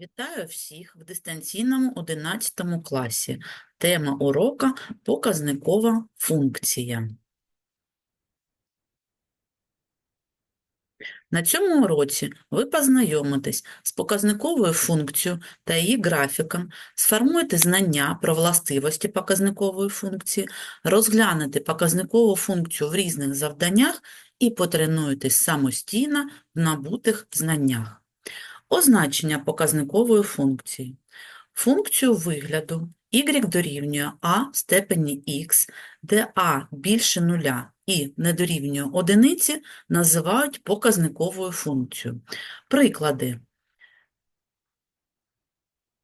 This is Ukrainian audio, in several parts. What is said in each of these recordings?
Вітаю всіх в дистанційному 11 класі. Тема урока – показникова функція. На цьому уроці ви познайомитесь з показниковою функцією та її графіком, сформуєте знання про властивості показникової функції, розглянете показникову функцію в різних завданнях і потренуєтесь самостійно в набутих знаннях. Означення показникової функції. Функцію вигляду y дорівнює а в степені х, де а більше нуля і не дорівнює одиниці, називають показниковою функцією. Приклади.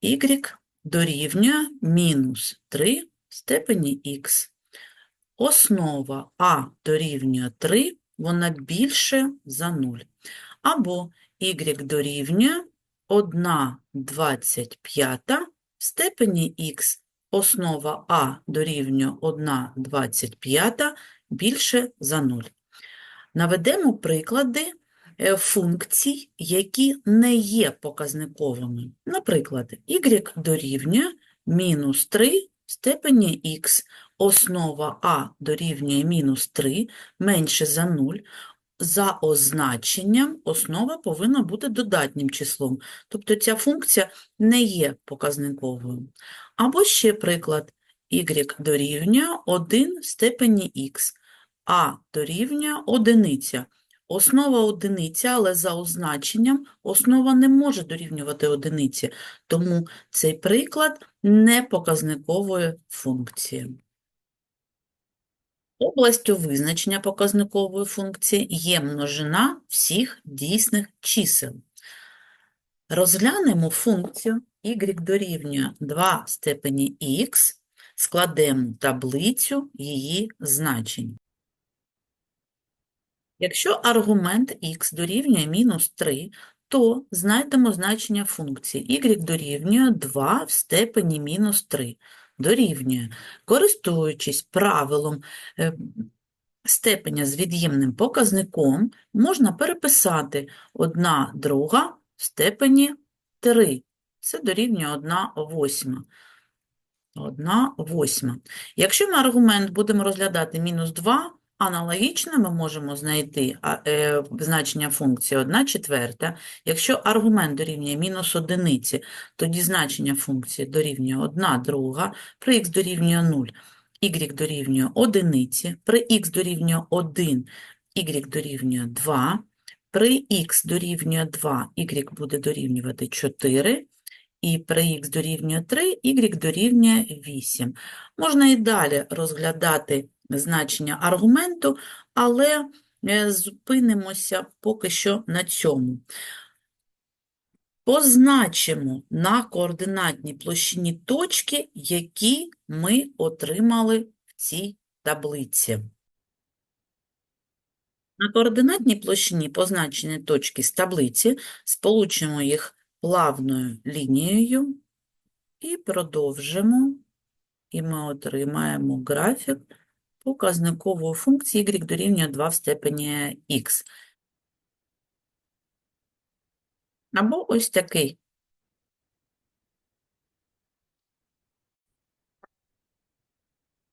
y дорівнює мінус 3 в степені х. Основа а дорівнює 3, вона більше за 0. Або y дорівнює 1,25 в степені х. Основа а дорівнює 1,25 більше за 0. Наведемо приклади е, функцій, які не є показниковими. Наприклад, y дорівнює мінус 3 в степені х. Основа а дорівнює мінус 3 менше за 0 за означенням основа повинна бути додатнім числом, тобто ця функція не є показниковою. Або ще приклад y дорівнює 1 в степені х, а дорівнює одиниця. Основа одиниця, але за означенням основа не може дорівнювати одиниці, тому цей приклад не показникової функції. Областю визначення показникової функції є множина всіх дійсних чисел. Розглянемо функцію y дорівнює 2 в степені х, складемо таблицю її значень. Якщо аргумент х дорівнює мінус 3, то знайдемо значення функції y дорівнює 2 в степені мінус 3 дорівнює, користуючись правилом е, степеня з від'ємним показником, можна переписати 1 друга в степені 3. Це дорівнює 1 восьма. 1 восьма. Якщо ми аргумент будемо розглядати мінус 2, аналогічно ми можемо знайти е, значення функції 1 четверта. Якщо аргумент дорівнює мінус одиниці, тоді значення функції дорівнює 1 друга, при х дорівнює 0, y дорівнює одиниці, при х дорівнює 1, y дорівнює 2, при х дорівнює 2, y буде дорівнювати 4, і при х дорівнює 3, y дорівнює 8. Можна і далі розглядати значення аргументу, але е, зупинимося поки що на цьому. Позначимо на координатній площині точки, які ми отримали в цій таблиці. На координатній площині позначені точки з таблиці, сполучимо їх плавною лінією і продовжимо, і ми отримаємо графік показникової функції y дорівнює 2 в степені х. Або ось такий.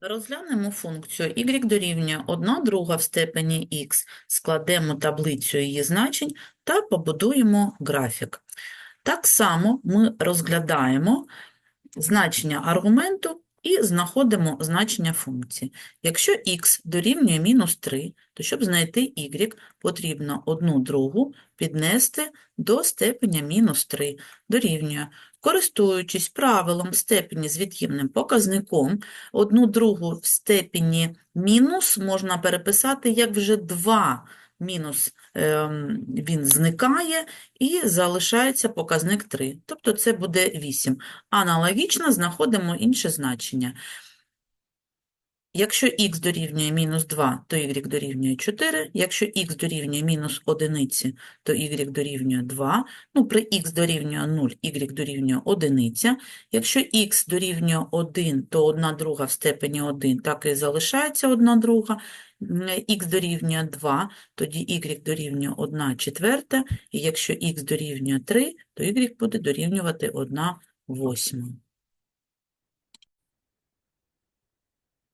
Розглянемо функцію y дорівнює 1 друга в степені х, складемо таблицю її значень та побудуємо графік. Так само ми розглядаємо значення аргументу і знаходимо значення функції. Якщо х дорівнює мінус 3, то щоб знайти y, потрібно одну другу піднести до степеня мінус 3, дорівнює. Користуючись правилом степені з від'ємним показником, одну другу в степені мінус можна переписати як вже 2 мінус він зникає і залишається показник 3, тобто це буде 8. Аналогічно знаходимо інше значення. Якщо х дорівнює мінус 2, то y дорівнює 4, якщо х дорівнює мінус 1, то y дорівнює 2, ну при х дорівнює 0, y дорівнює 1, якщо х дорівнює 1, то 1 друга в степені 1 так і залишається 1 друга, х дорівнює 2, тоді y дорівнює 1 четверта, і якщо х дорівнює 3, то y буде дорівнювати 1 восьма.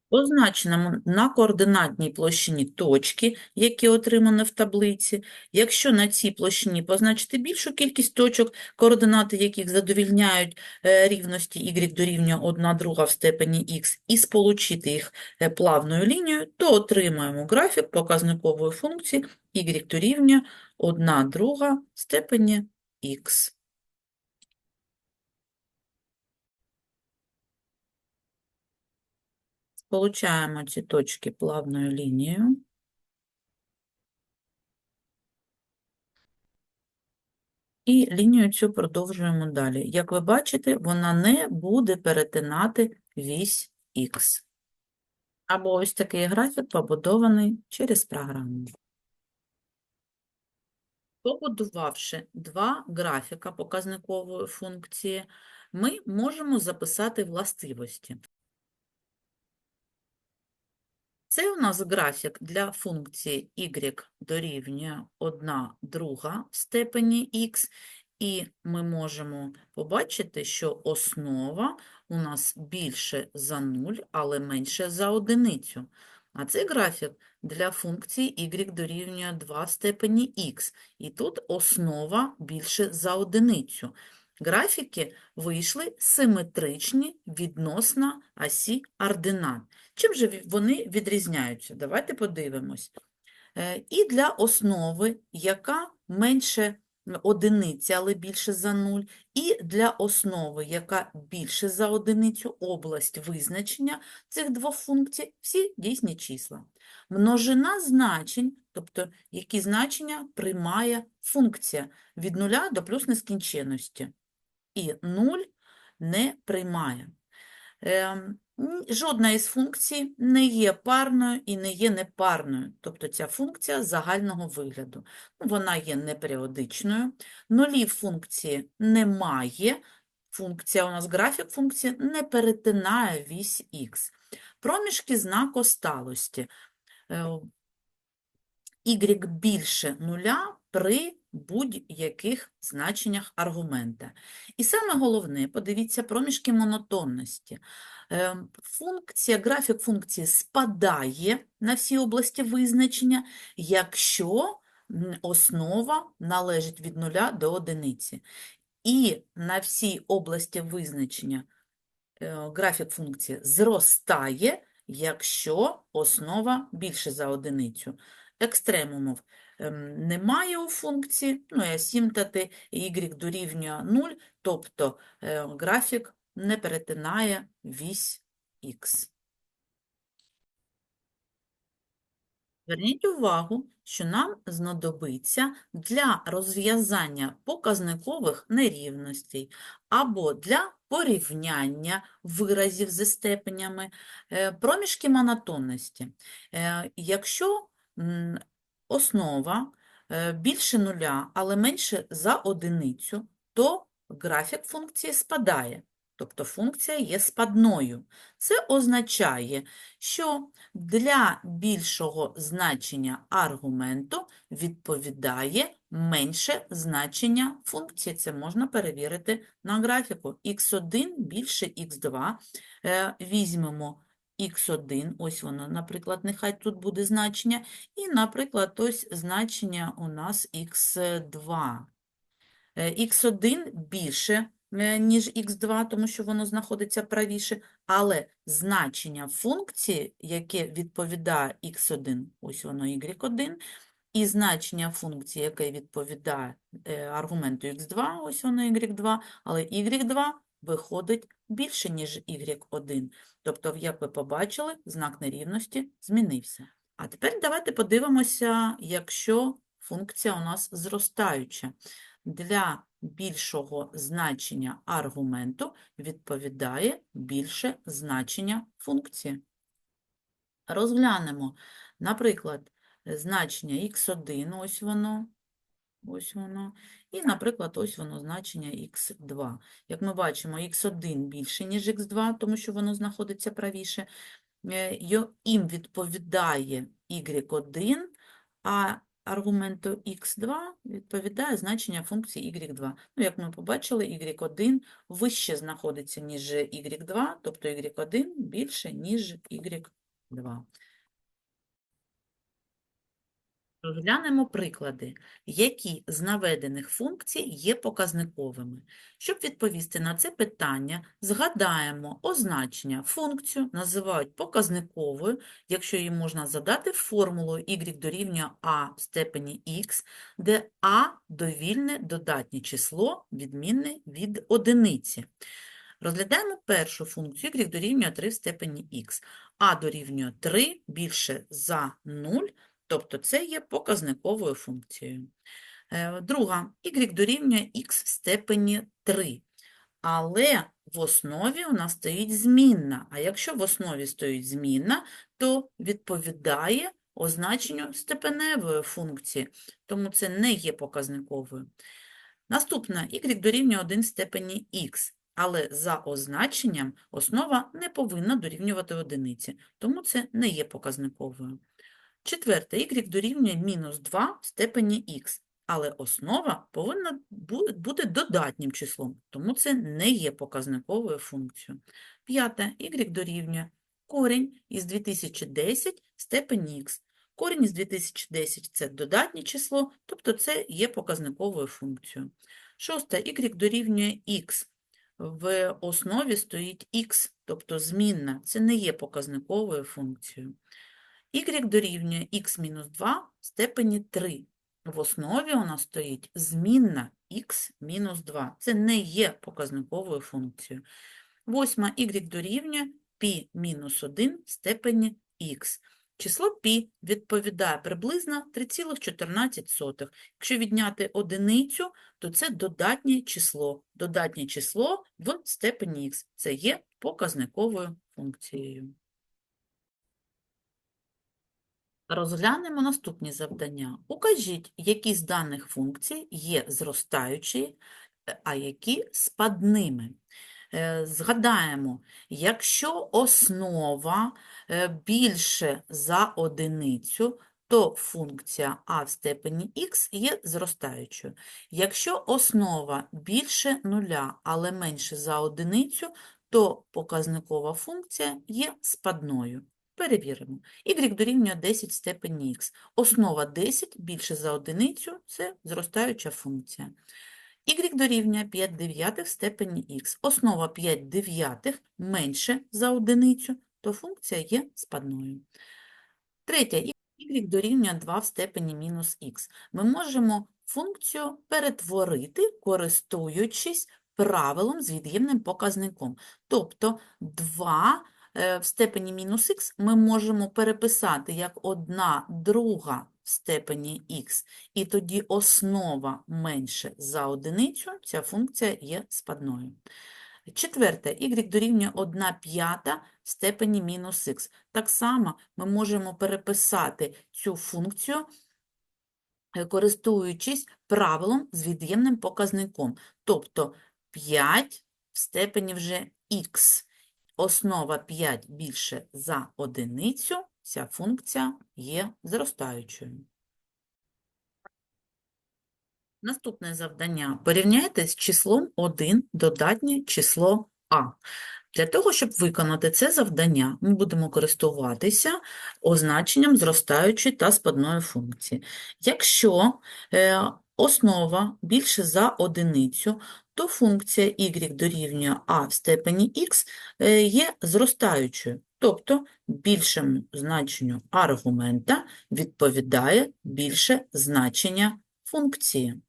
Позначимо на координатній площині точки, які отримані в таблиці. Якщо на цій площині позначити більшу кількість точок, координати яких задовільняють е, рівності y дорівнює 1 друга в степені х, і сполучити їх е, плавною лінією, то отримаємо графік показникової функції y дорівнює 1 друга в степені х. Сполучаємо ці точки плавною лінією. І лінію цю продовжуємо далі. Як ви бачите, вона не буде перетинати вісь Х. Або ось такий графік побудований через програму. Побудувавши два графіка показникової функції, ми можемо записати властивості. Це у нас графік для функції y дорівнює 1 друга в степені х, і ми можемо побачити, що основа у нас більше за 0, але менше за одиницю. А це графік для функції y дорівнює 2 в степені х, і тут основа більше за одиницю. Графіки вийшли симетричні відносно осі ординат. Чим же вони відрізняються? Давайте подивимось. Е, І для основи, яка менше одиниці, але більше за 0, і для основи, яка більше за одиницю, область визначення цих двох функцій, всі дійсні числа. Множина значень, тобто які значення приймає функція від нуля до плюс нескінченності, і 0 не приймає. Ем, Жодна із функцій не є парною і не є непарною, тобто ця функція загального вигляду. Ну, Вона є неперіодичною, нулі функції немає, функція у нас графік функції не перетинає вісь х. Проміжки знаку сталості. Е, y більше нуля при будь-яких значеннях аргумента. І саме головне, подивіться, проміжки монотонності. Е, Функція, графік функції спадає на всі області визначення, якщо основа належить від нуля до одиниці. І на всій області визначення е, графік функції зростає, якщо основа більше за одиницю. Екстремумів ем, немає у функції, ну і асімптоти y дорівнює 0, тобто е, графік не перетинає вісь х. Зверніть увагу, що нам знадобиться для розв'язання показникових нерівностей або для порівняння виразів зі степенями е, проміжки монотонності. Е, Якщо основа е, більше нуля, але менше за одиницю, то графік функції спадає, тобто функція є спадною. Це означає, що для більшого значення аргументу відповідає менше значення функції. Це можна перевірити на графіку. х1 більше х2. Е, Візьмемо х1, ось воно, наприклад, нехай тут буде значення, і, наприклад, ось значення у нас х2. х1 більше, е, ніж х2, тому що воно знаходиться правіше, але значення функції, яке відповідає х1, ось воно y1, і значення функції, яке відповідає е, аргументу х2, ось воно y2, але y2 виходить більше, ніж y1. Тобто, як ви побачили, знак нерівності змінився. А тепер давайте подивимося, якщо функція у нас зростаюча. Для більшого значення аргументу відповідає більше значення функції. Розглянемо, наприклад, значення х1, ось воно, ось воно, і, наприклад, ось воно значення х2. Як ми бачимо, х1 більше, ніж х2, тому що воно знаходиться правіше, е, їм відповідає y1, а аргументу x2 відповідає значення функції y2. Ну, як ми побачили, y1 вище знаходиться, ніж y2, тобто y1 більше, ніж y2. Розглянемо приклади, які з наведених функцій є показниковими. Щоб відповісти на це питання, згадаємо означення. Функцію називають показниковою, якщо її можна задати формулою y дорівнює a в степені x, де a – довільне додатнє число, відмінне від одиниці. Розглядаємо першу функцію y дорівнює 3 в степені x. a дорівнює 3 більше за 0, Тобто це є показниковою функцією. Е, Друга, y дорівнює x в степені 3. Але в основі у нас стоїть змінна. А якщо в основі стоїть змінна, то відповідає означенню степеневої функції, тому це не є показниковою. Наступна, y дорівнює 1 в степені x. Але за означенням основа не повинна дорівнювати одиниці, тому це не є показниковою. Четверте, y дорівнює мінус 2 в степені х, але основа повинна бути додатнім числом, тому це не є показниковою функцією. П'яте, y дорівнює корінь із 2010 в степені х. Корінь із 2010 – це додатнє число, тобто це є показниковою функцією. Шосте, y дорівнює х. В основі стоїть х, тобто змінна, це не є показниковою функцією y дорівнює х-2 в степені 3. В основі у нас стоїть змінна х-2. Це не є показниковою функцією. Восьма y дорівнює π-1 в степені х. Число π відповідає приблизно 3,14. Якщо відняти одиницю, то це додатнє число. Додатнє число в степені х. Це є показниковою функцією. Розглянемо наступні завдання. Укажіть, які з даних функцій є зростаючі, е, а які спадними. Е, Згадаємо, якщо основа е, більше за одиницю, то функція а в степені х є зростаючою. Якщо основа більше нуля, але менше за одиницю, то показникова функція є спадною. Перевіримо. y дорівнює 10 в степені х. Основа 10 більше за одиницю – це зростаюча функція. y дорівнює 5 дев'ятих в степені х. Основа 5 дев'ятих менше за одиницю, то функція є спадною. Третє. y дорівнює 2 в степені мінус х. Ми можемо функцію перетворити, користуючись правилом з від'ємним показником. Тобто 2 е, в степені мінус х ми можемо переписати як 1 друга в степені х, і тоді основа менше за одиницю, ця функція є спадною. Четверте, y дорівнює 1 п'ята в степені мінус х. Так само ми можемо переписати цю функцію, е, користуючись правилом з від'ємним показником. Тобто 5 в степені вже х. Основа 5 більше за одиницю, ця функція є зростаючою. Наступне завдання. Порівняйте з числом 1 додатнє число а. Для того, щоб виконати це завдання, ми будемо користуватися означенням зростаючої та спадної функції. Якщо е, основа більше за одиницю, то функція y дорівнює а в степені х е, є зростаючою, тобто більшому значенню аргумента відповідає більше значення функції.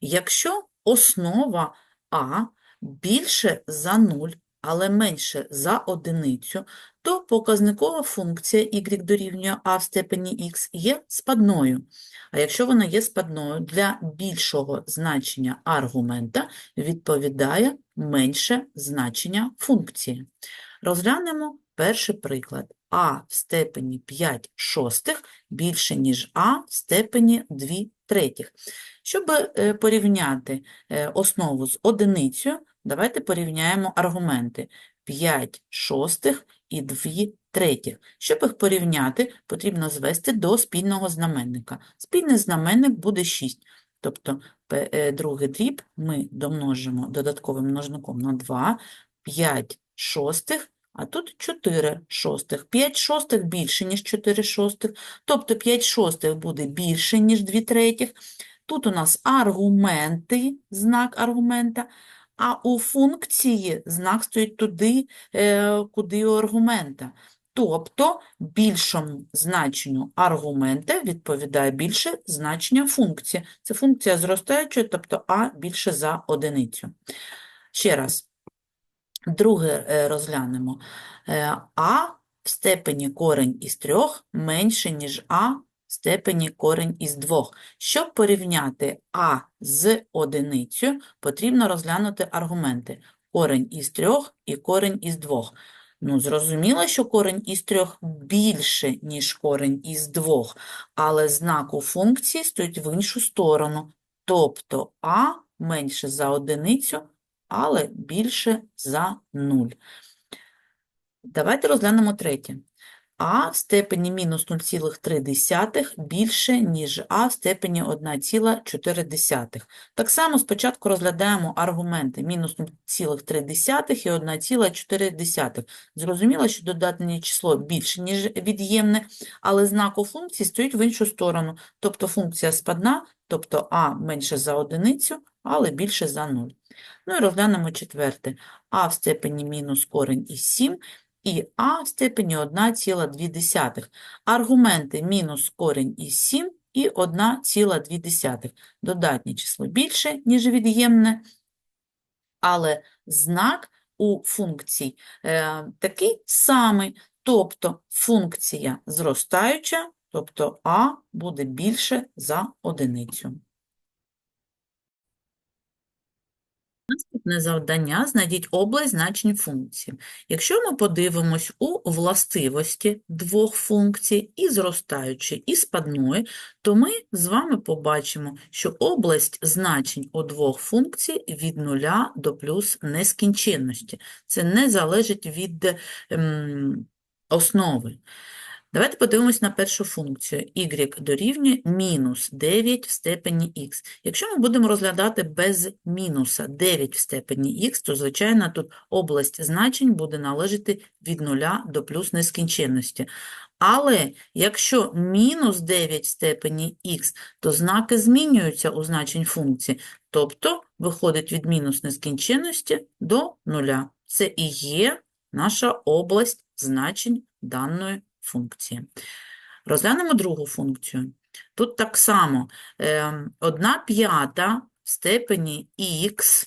Якщо основа а більше за 0, але менше за одиницю, то показникова функція y дорівнює а в степені х є спадною. А якщо вона є спадною, для більшого значення аргумента відповідає менше значення функції. Розглянемо перший приклад. а в степені 5 шостих більше, ніж а в степені 2 третіх. Щоб е, порівняти е, основу з одиницею, давайте порівняємо аргументи. 5 шостих і 2 третіх. Щоб їх порівняти, потрібно звести до спільного знаменника. Спільний знаменник буде 6. Тобто е, другий дріб ми домножимо додатковим множником на 2, 5 шостих, а тут 4 шостих. 5 шостих більше, ніж 4 шостих, тобто 5 шостих буде більше, ніж 2 третіх. Тут у нас аргументи, знак аргумента, а у функції знак стоїть туди, е, куди у аргумента. Тобто більшому значенню аргумента відповідає більше значення функції. Це функція зростаюча, тобто а більше за одиницю. Ще раз, друге е, розглянемо. Е, А в степені корень із трьох менше, ніж А степені корень із двох. Щоб порівняти А з одиницею, потрібно розглянути аргументи. Корень із трьох і корень із двох. Ну, зрозуміло, що корень із трьох більше, ніж корень із двох, але знак у функції стоїть в іншу сторону. Тобто А менше за одиницю, але більше за 0. Давайте розглянемо третє. А в степені мінус 0,3 більше, ніж А в степені 1,4. Так само спочатку розглядаємо аргументи мінус 0,3 і 1,4. Зрозуміло, що додатнє число більше, ніж від'ємне, але знак у функції стоїть в іншу сторону. Тобто функція спадна, тобто А менше за одиницю, але більше за 0. Ну і розглянемо четверте. А в степені мінус корень із 7 і А в степені 1,2. Аргументи мінус корень із 7 і 1,2. Додатнє число більше, ніж від'ємне, але знак у функцій е, такий самий, тобто функція зростаюча, тобто А буде більше за одиницю. Наступне завдання – знайдіть область значень функції. Якщо ми подивимось у властивості двох функцій, і зростаючої, і спадної, то ми з вами побачимо, що область значень у двох функцій від нуля до плюс нескінченності. Це не залежить від ем, основи. Давайте подивимось на першу функцію. y дорівнює мінус 9 в степені х. Якщо ми будемо розглядати без мінуса 9 в степені х, то, звичайно, тут область значень буде належати від 0 до плюс нескінченності. Але якщо мінус 9 в степені х, то знаки змінюються у значень функції, тобто виходить від мінус нескінченності до нуля. Це і є наша область значень даної функції. Розглянемо другу функцію. Тут так само 1 п'ята в степені х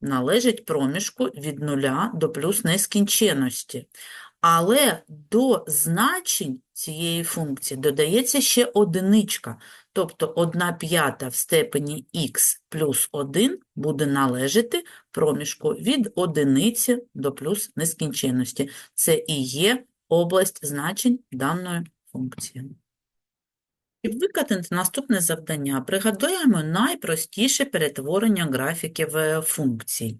належить проміжку від 0 до плюс нескінченності. Але до значень цієї функції додається ще одиничка, тобто 1 п'ята в степені х плюс 1 буде належати проміжку від одиниці до плюс нескінченності. Це і є область значень даної функції. Щоб виконати наступне завдання, пригадаємо найпростіше перетворення графіків е, функцій.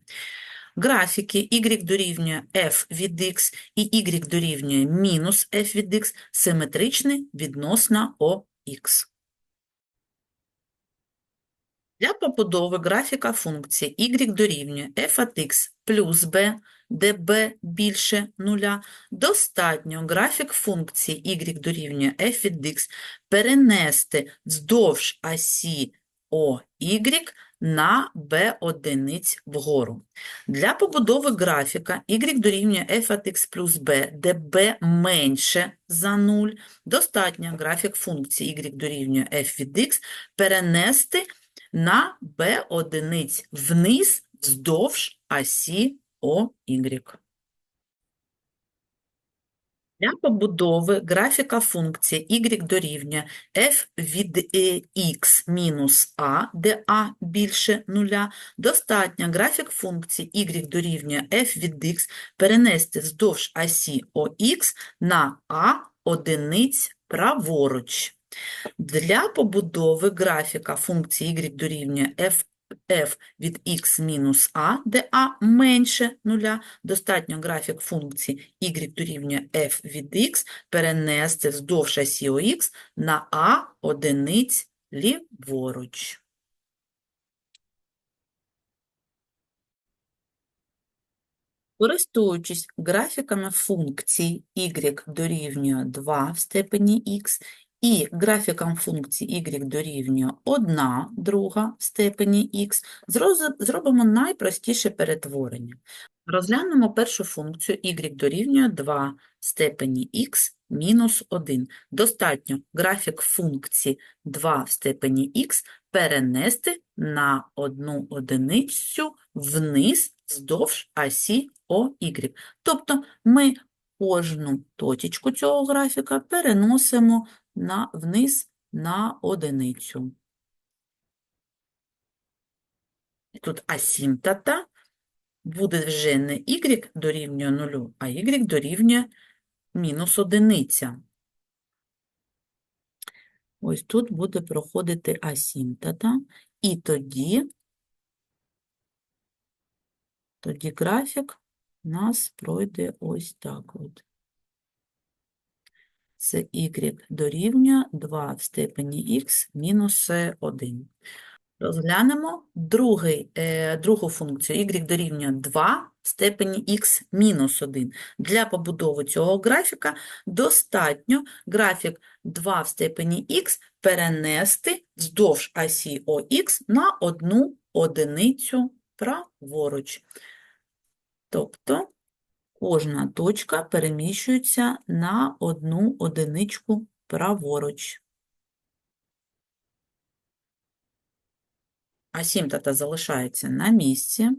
Графіки y дорівнює f від x і y дорівнює мінус f від x симетричні відносно ОХ. Для побудови графіка функції y дорівнює f от x плюс b, де b більше нуля, достатньо графік функції y дорівнює f від x перенести вздовж осі OY на b одиниць вгору. Для побудови графіка y дорівнює f от x плюс b, де b менше за 0, достатньо графік функції y дорівнює f від x перенести на b одиниць вниз вздовж осі OY. Для побудови графіка функції y дорівнює f від x мінус a, де a більше нуля, достатньо графік функції y дорівнює f від x перенести вздовж осі OX на a одиниць праворуч. Для побудови графіка функції y дорівнює f f від x мінус a, де a менше нуля, достатньо графік функції y дорівнює f від x перенести вздовж осі ОХ на a одиниць ліворуч. Користуючись графіками функцій y дорівнює 2 в степені x і графіком функції y дорівнює 1 друга в степені x, зробимо найпростіше перетворення. Розглянемо першу функцію y дорівнює 2 в степені x мінус 1. Достатньо графік функції 2 в степені x перенести на одну одиницю вниз вздовж осі OY. Тобто ми кожну точечку цього графіка переносимо на, вниз на одиницю. Тут асімптота буде вже не y дорівнює 0, а y дорівнює мінус одиниця. Ось тут буде проходити асімптота, і тоді, тоді графік у нас пройде ось так от. Це y дорівнює 2 в степені х мінус 1. Розглянемо другий, е, другу функцію y дорівнює 2 в степені х мінус 1. Для побудови цього графіка достатньо графік 2 в степені х перенести вздовж осі ОХ на одну одиницю праворуч. Тобто кожна точка переміщується на одну одиничку праворуч. Асімптота залишається на місці.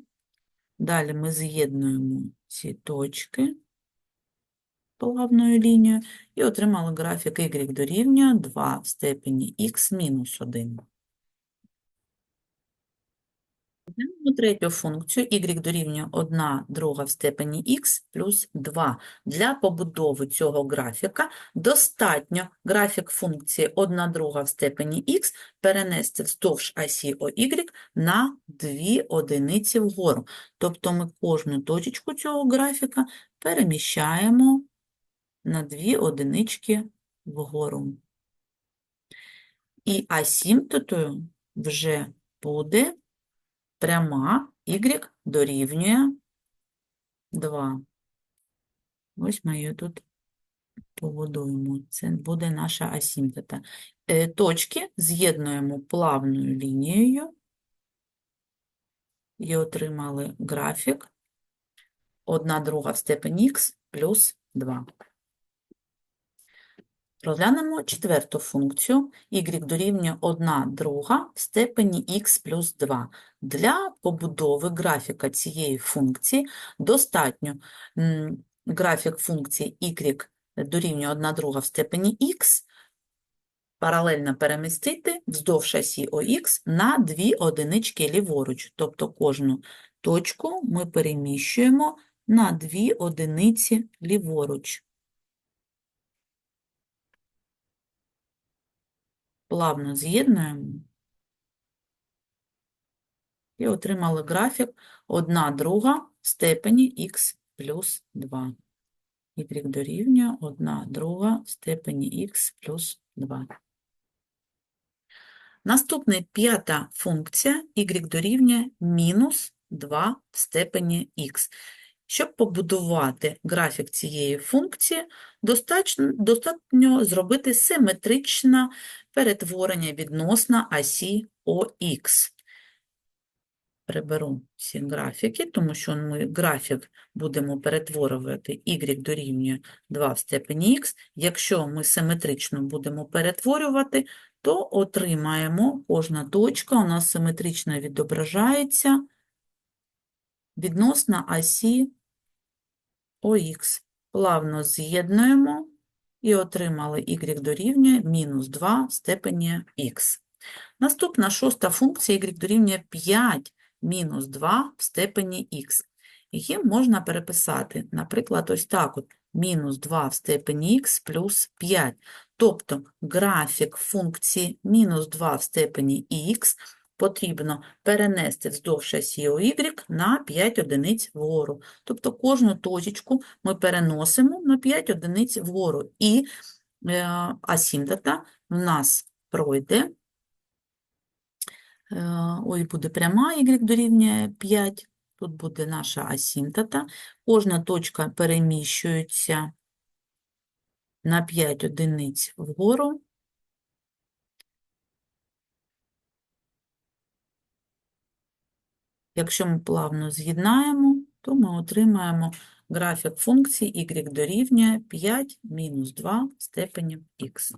Далі ми з'єднуємо ці точки плавною лінією і отримали графік y дорівнює 2 в степені х мінус 1. Розглянемо третю функцію y дорівнює 1 друга в степені х плюс 2. Для побудови цього графіка достатньо графік функції 1 друга в степені х перенести вздовж осі OY на 2 одиниці вгору. Тобто ми кожну точечку цього графіка переміщаємо на 2 одинички вгору. І асімптотою вже буде пряма y дорівнює 2. Ось ми її тут побудуємо. Це буде наша асімптота. Е, Точки з'єднуємо плавною лінією і отримали графік 1 друга в степені х плюс 2. Розглянемо четверту функцію y дорівнює 1 друга в степені х плюс 2. Для побудови графіка цієї функції достатньо графік функції y дорівнює 1 друга в степені х паралельно перемістити вздовж осі ОХ на 2 одинички ліворуч. Тобто кожну точку ми переміщуємо на 2 одиниці ліворуч. Плавно з'єднуємо і отримали графік 1 друга в степені х плюс 2. Y дорівнює 1 друга в степені х плюс 2. Наступна п'ята функція y дорівнює мінус 2 в степені х. Щоб побудувати графік цієї функції, достатньо, достатньо зробити симетричне перетворення відносно осі ОХ. Приберу всі графіки, тому що ми графік будемо перетворювати y дорівнює 2 в степені х. Якщо ми симетрично будемо перетворювати, то отримаємо кожна точка у нас симетрично відображається відносно осі ОХ. Плавно з'єднуємо і отримали y дорівнює мінус 2 в степені х. Наступна шоста функція y дорівнює 5 мінус 2 в степені х. Її можна переписати, наприклад, ось так от, мінус 2 в степені х плюс 5. Тобто графік функції мінус 2 в степені х потрібно перенести вздовж осі OY на 5 одиниць вгору. Тобто кожну точечку ми переносимо на 5 одиниць вгору. І е, асімптота в нас пройде, е, ой, буде пряма y дорівнює 5, тут буде наша асімптота. Кожна точка переміщується на 5 одиниць вгору. Якщо ми плавно з'єднаємо, то ми отримаємо графік функції y дорівнює 5 мінус 2 в степені х.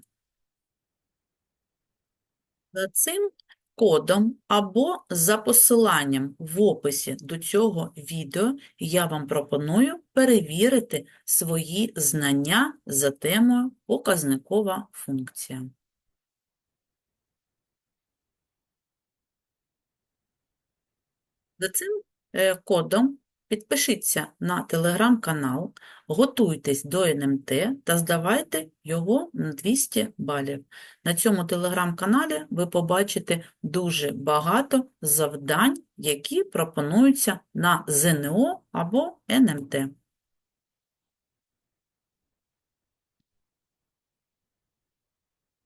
За цим кодом або за посиланням в описі до цього відео я вам пропоную перевірити свої знання за темою показникова функція. За цим е, кодом підпишіться на телеграм-канал, готуйтесь до НМТ та здавайте його на 200 балів. На цьому телеграм-каналі ви побачите дуже багато завдань, які пропонуються на ЗНО або НМТ.